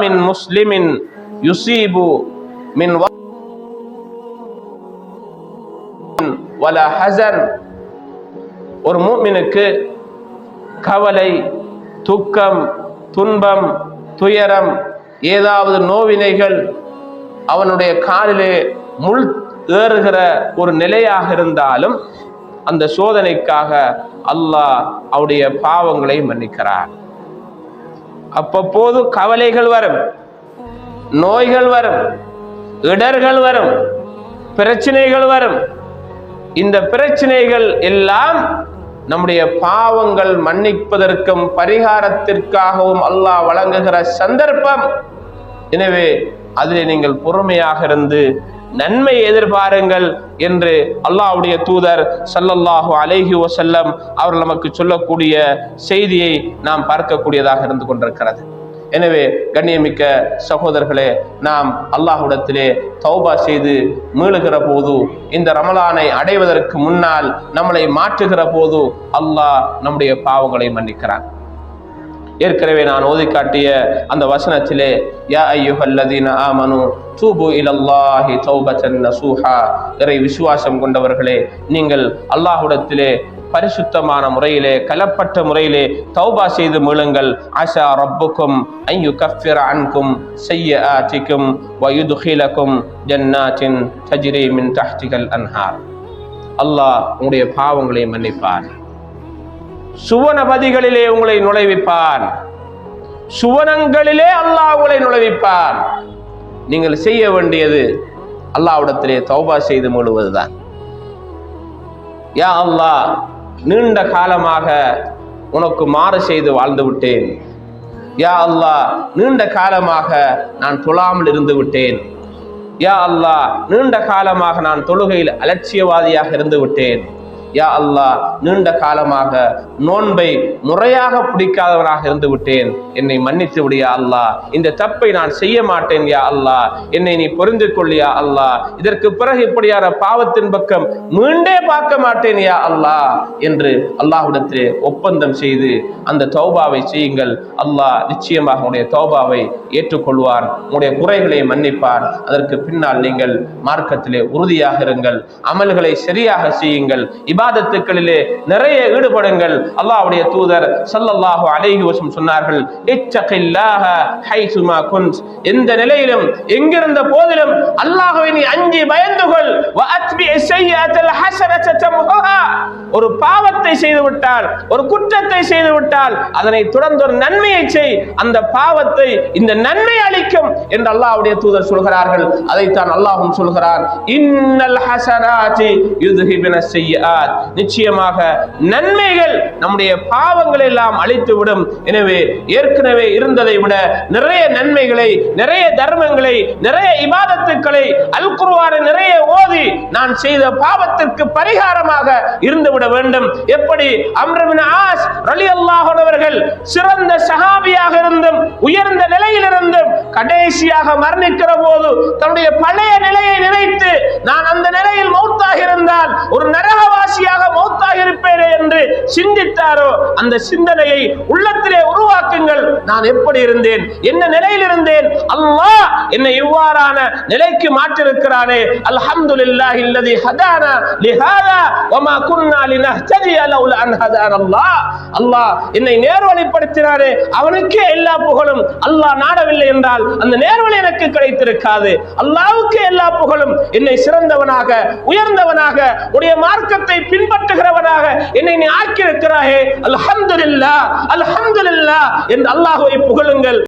மின் முஸ்லிமின் யுசீபு மின் வல ஹசன் ஒரு மூமினுக்கு கவலை துக்கம் துன்பம் துயரம் ஏதாவது நோவினைகள் அவனுடைய காலிலே முள் ஏறுகிற ஒரு நிலையாக இருந்தாலும் அந்த சோதனைக்காக அல்லாஹ் அவருடைய பாவங்களை மன்னிக்கிறார். அப்பப்போது கவலைகள் வரும். நோய்கள் வரும். இடர்கள் வரும். பிரச்சனைகள் வரும். இந்த பிரச்சனைகள் எல்லாம் நம்முடைய பாவங்கள் மன்னிப்பதற்கும் பரிகாரத்திற்காகவும் அல்லாஹ் வழங்குகிற சந்தர்ப்பம். எனவே அதில் நீங்கள் பொறுமையாக இருந்து நன்மை எதிர்பாருங்கள் என்று அல்லாஹ்வுடைய தூதர் சல்லல்லாஹு அலைஹி வசல்லம் அவர் நமக்கு சொல்லக்கூடிய செய்தியை நாம் பார்க்கக்கூடியதாக இருந்து கொண்டிருக்கிறது. எனவே கண்ணியமிக்க சகோதரர்களே நாம் அல்லாஹுடத்திலே தௌபா செய்து மீளுகிற போது இந்த ரமலானை அடைவதற்கு முன்னால் நம்மளை மாற்றுகிற போது அல்லாஹ் நம்முடைய பாவங்களை மன்னிக்கிறான். ஏற்கனவே நான் ஓதி காட்டிய அந்த வசனத்திலே யா ஐயுஹல்லதீன ஆமனு தூபு இலல்லாஹி தௌபத்தன் நசூஹா. இறை விசுவாசம் கொண்டவர்களே நீங்கள் அல்லாஹுடத்திலே பரிசுத்தமான முறையிலே கலப்பட்ட முறையிலே தௌபா செய்து மீளுங்கள். ஆஷா ரப்புக்கும் ஐயு கஃபிர அன்கும் செய்ய ஆச்சிக்கும் வயுதுகிலக்கும் ஜன்னாத்தின் தஜ்ரி மின் தஹ்திகள் அன்ஹார். அல்லாஹ் உங்களுடைய பாவங்களை மன்னிப்பார். சுவனபதிகளிலே உங்களை நுழைவிப்பான் சுவனங்களிலே அல்லாஹ் உங்களை நுழைவிப்பான் நீங்கள் செய்ய வேண்டியது அல்லாவிடத்திலே தௌபா செய்து முழுவதுதான் யா அல்லாஹ் நீண்ட காலமாக உனக்கு மாறு செய்து வாழ்ந்து விட்டேன். யா அல்லாஹ் நீண்ட காலமாக நான் தொழாமல் இருந்து விட்டேன். யா அல்லாஹ் நீண்ட காலமாக நான் தொழுகையில் அலட்சியவாதியாக இருந்து விட்டேன். யா அல்லாஹ் நீண்ட காலமாக நோன்பை முறையாக பிடிக்காதவனாக இருந்து விட்டேன் என்னை மன்னித்து விடியா அல்லாஹ். இந்த தப்பை நான் செய்ய மாட்டேன் யா அல்லாஹ். என்னை நீ புரிந்து கொள்ளியா அல்லாஹ். இதற்கு பிறகு இப்படியான பாவத்தின் பக்கம் மீண்டே பார்க்க மாட்டேன் யா அல்லாஹ் என்று அல்லாஹ்விடத்திலே ஒப்பந்தம் செய்து அந்த தௌபாவை செய்யுங்கள். அல்லாஹ் நிச்சயமாக உடைய தௌபாவை ஏற்றுக்கொள்வான். உங்களுடைய குறைகளை மன்னிப்பான். அதற்கு பின்னால் நீங்கள் மார்க்கத்திலே உறுதியாக இருங்கள். அமல்களை சரியாக செய்யுங்கள். இபாதத்துக்களிலே நிறைய ஈடுபடுங்கள். அல்லாஹ்வுடைய தூதர் சல்லல்லாஹு அலைஹி வஸல்லம் சொன்னார்கள் இச்சகில்லாஹ ஹைசுமா குன்ஸ் எந்த நிலையிலும் எங்கிருந்த போதிலும் அல்லாஹ்வை நீ அஞ்சி பயந்து கொள். அத்பி ஸய்யிஅத்தல் ஹஸனத தம்ஹுஹா. ஒரு பாவத்தை செய்து விட்டால் ஒரு குற்றத்தை செய்து விட்டால் அதனை தொடர்ந்து ஒரு நன்மையை செய். அந்த பாவத்தை இந்த நன்மை அளிக்கும் என்று அல்லாஹ்வுடைய தூதர் சொல்கிறார்கள். அதைத்தான் அல்லாஹ்வும் சொல்கிறான் இன்னல் ஹஸனாதி யுத்ஹிபுன ஸய்யிஆத் நிச்சயமாக நன்மைகள் நம்முடைய பாவங்களை எல்லாம் அழித்துவிடும். எனவே ஏற்கனவே இருந்ததை விட நிறைய நன்மைகளை நிறைய தர்மங்களை நிறைய இபாதத்துக்களை அல் குர்ஆனை நிறைய ஓதி நான் செய்த பாவத்திற்கு பரிகாரமாக இருந்துவிட வேண்டும். எப்படி? அம்ரபின் ஆஸ் ரலி அவர்கள் சிறந்த சஹாபியாக இருந்தும் உயர்ந்த நிலையில் இருந்தும் கடைசியாக மரணிக்கிற போது தன்னுடைய பழைய நிலையை நினைத்து நான் அந்த நிலையில் மௌத்தாக இருந்தால் ஒரு நர சிந்தித்தாரோ அந்த சிந்தனையை உள்ளத்திலே உருவாக்குங்கள். நான் எப்படி இருந்தேன்? என்ன நிலையில் இருந்தேன்? அல்லாஹ் என்னை இவ்வாறான நிலைக்கு மாற்றிருக்கிறானே அல்ஹம்துலில்லாஹி அல்லதி ஹதானா லிஹாதா வமா குன்னா லினஹ்ததிய லௌலா அன் ஹதானல்லாஹ் அல்லாஹ். அல்லாஹ் என்னை நேர்வழிப்படுத்தினானே. அவனுக்கே எல்லா புகழும் அல்லாஹ் நாடவில்லை என்றால் அந்த நேர்வழி எனக்கு கிடைத்திருக்காது. அல்லாவுக்கு எல்லா புகழும் என்னை சிறந்தவனாக உயர்ந்தவனாக உடைய மார்க்கத்தை பின்பற்றுகிறவனாக என்னை நீ ஆக்கியிருக்கிறாயே. அல்ஹம்துலில்லாஹ் இல்லா என்று அல்லாஹுவை புகழுங்கள்.